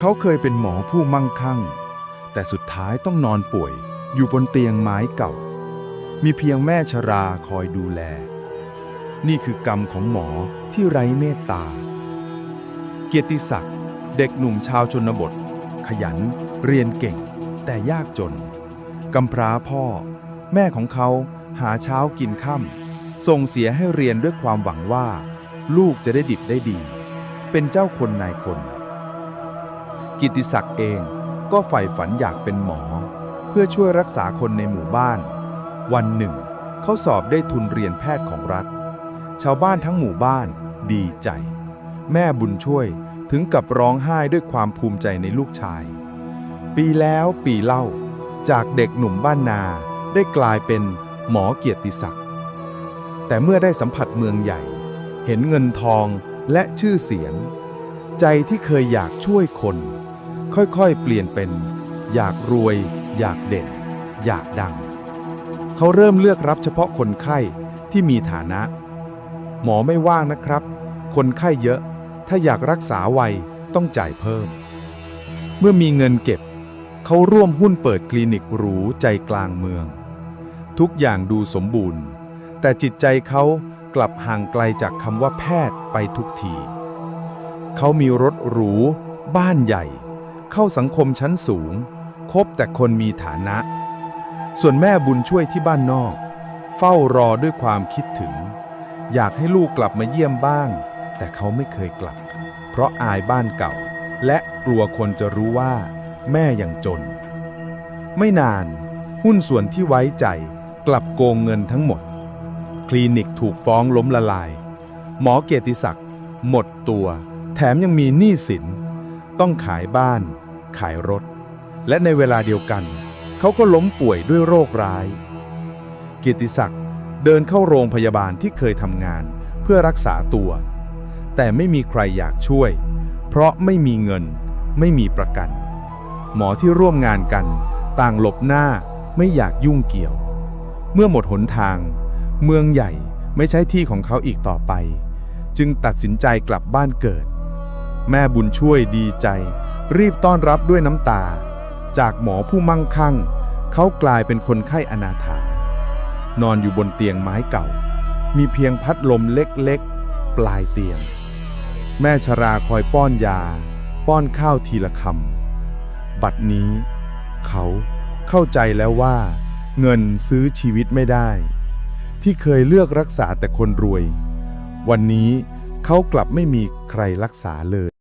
เขาเคยเป็นหมอผู้มั่งคั่ง แต่สุดท้ายต้องนอนป่วย อยู่บนเตียงไม้เก่า มีเพียงแม่ชราคอยดูแล นี่คือกรรมของหมอที่ไร้เมตตา เกียรติศักดิ์เด็กหนุ่มชาวชนบท ขยัน เรียนเก่ง แต่ยากจนกำพร้าพ่อ แม่ของเขาหาเช้ากินค่ำส่งเสียให้เรียนด้วยความหวังว่า ลูกจะได้ดิบได้ดี เป็นเจ้าคนนายคน กิติศักดิ์เองก็ใฝ่ฝันอยากเป็นหมอ เพื่อช่วยรักษาคนในหมู่บ้าน วันหนึ่ง เขาสอบได้ทุนเรียนแพทย์ของรัฐ ชาวบ้านทั้งหมู่บ้านดีใจ แม่บุญช่วยถึงกับร้องไห้ด้วยความภูมิใจในลูกชาย ปีแล้วปีเล่า จากเด็กหนุ่มบ้านนาได้กลายเป็นหมอเกียรติศักดิ์แต่เมื่อได้สัมผัสเมืองใหญ่ เห็นเงินทองและชื่อเสียง ใจที่เคยอยากช่วยคน ค่อยๆ เปลี่ยนเป็น อยากรวย อยากเด่น อยากดัง เขาเริ่มเลือกรับเฉพาะคนไข้ที่มีฐานะ หมอไม่ว่างนะครับ คนไข้เยอะ ถ้าอยากรักษาไวต้องจ่ายเพิ่ม เมื่อมีเงินเก็บ เขาร่วมหุ้นเปิดคลินิกหรูใจกลางเมือง ทุกอย่างดูสมบูรณ์ แต่จิตใจเขากลับห่างไกลจากคำว่าแพทย์ไปทุกที เขามีรถหรู บ้านใหญ่ เข้าสังคมชั้นสูง คบแต่คนมีฐานะ ส่วนแม่บุญช่วยที่บ้านนอก เฝ้ารอด้วยความคิดถึง อยากให้ลูกกลับมาเยี่ยมบ้าง แต่เขาไม่เคยกลับ เพราะอายบ้านเก่า และกลัวคนจะรู้ว่า แม่ยังจน ไม่นาน หุ้นส่วนที่ไว้ใจกลับโกงเงินทั้งหมด คลินิกถูกฟ้องล้มละลาย หมอเกียรติศักดิ์หมดตัว แถมยังมีหนี้สิน ต้องขายบ้าน ขายรถ และในเวลาเดียวกัน เขาก็ล้มป่วยด้วยโรคร้ายกียรติศักดิ์เดินเข้าโรงพยาบาลที่เคยทำงานเพื่อรักษาตัว แต่ไม่มีใครอยากช่วย เพราะไม่มีเงิน ไม่มีประกัน หมอที่ร่วมงานกัน ต่างหลบหน้าไม่อยากยุ่งเกี่ยว เมื่อหมดหนทาง เมืองใหญ่ไม่ใช่ที่ของเขาอีกต่อไป จึงตัดสินใจกลับบ้านเกิด แม่บุญช่วยดีใจ รีบต้อนรับด้วยน้ำตา จากหมอผู้มั่งคั่ง เขากลายเป็นคนไข้อนาถานอนอยู่บนเตียงไม้เก่า มีเพียงพัดลมเล็กๆ ปลายเตียง แม่ชราคอยป้อนยา ป้อนข้าวทีละคำบัดนี้ เขาเข้าใจแล้วว่า เงินซื้อชีวิตไม่ได้ ที่เคยเลือกรักษาแต่คนรวย วันนี้เขากลับไม่มีใครรักษาเลย